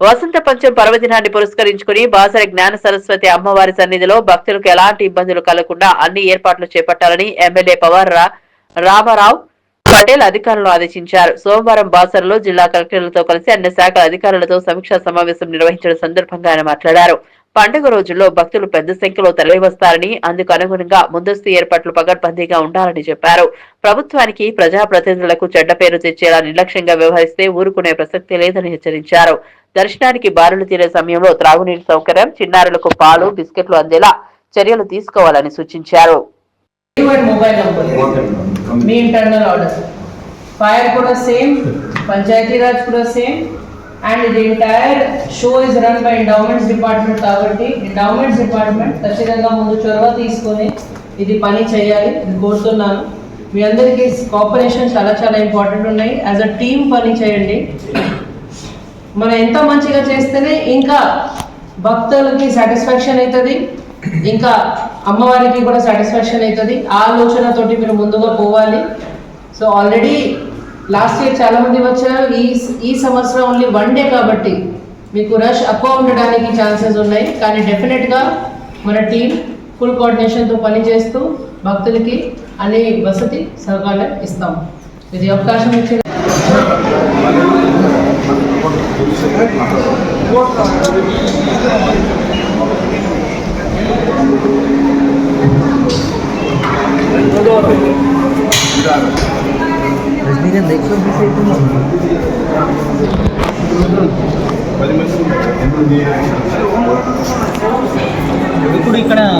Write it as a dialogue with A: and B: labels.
A: వసంత పంచం పర్వదినాన్ని పురస్కరించుకుని బాసర జ్ఞాన సరస్వతి అమ్మవారి సన్నిధిలో భక్తులకు ఎలాంటి ఇబ్బందులు కలగకుండా అన్ని ఏర్పాట్లు చేపట్టాలని ఎమ్మెల్యే పవర్ రా- రామారావు పటేల్ అధికారులను ఆదేశించారు. సోమవారం బాసరలో జిల్లా కలెక్టర్లతో కలిసి అన్ని శాఖల అధికారులతో సమీక్షా సమావేశం నిర్వహించిన సందర్భంగా ఆయన మాట్లాడారు. పండుగ రోజుల్లో భక్తులు పెద్ద సంఖ్యలో తరలివస్తారని అందుకు అనుగుణంగా ముందస్తు ఏర్పాట్లు పగడ్బందీగా ఉండాలని చెప్పారు. ప్రభుత్వానికి ప్రజాప్రతినిధులకు చెడ్డ పేరు తెచ్చేలా నిర్లక్ష్యంగా వ్యవహరిస్తే ఊరుకునే ప్రసక్తి లేదని హెచ్చరించారు. దర్శనానికి బారులు తీరే సమయంలో త్రాగునీటి సౌకర్యం చిన్నారులకు పాలు బిస్కెట్లు అందేలా చర్యలు తీసుకోవాలని సూచించారు.
B: ఫైర్ కూడా సేమ్ పంచాయతీ రాజ్ కూడా సేమ్ అండ్ ఇది entire show is run by endowments department కాబట్టి ఎండౌమెంట్స్ డిపార్ట్మెంట్ ఖచ్చితంగా ముందు చొరవ తీసుకొని ఇది పని చేయాలి. కోరుతున్నాను. మీ అందరికీ కోఆపరేషన్ చాలా చాలా ఇంపార్టెంట్ ఉన్నాయి. యాజ్ అ టీమ్ పని చేయండి. మనం ఎంత మంచిగా చేస్తేనే ఇంకా భక్తులకి సాటిస్ఫాక్షన్ అవుతుంది. ఇంకా అమ్మవారికి కూడా సాటిస్ఫాక్షన్ అవుతుంది. ఆ ఆలోచనతోటి మీరు ముందుగా పోవాలి. సో ఆల్రెడీ లాస్ట్ ఇయర్ చాలా మంది వచ్చారు. ఈ ఈ సంవత్సరం ఓన్లీ వన్ డే కాబట్టి మీకు రష్ ఎక్కువ ఉండడానికి ఛాన్సెస్ ఉన్నాయి. కానీ డెఫినెట్గా మన టీం ఫుల్ కోఆర్డినేషన్తో పనిచేస్తూ భక్తులకి అనే వసతి సహకారం ఇస్తాం. ఇది అవకాశం ఇచ్చిన
C: ఇప్పుడు ఇక్కడ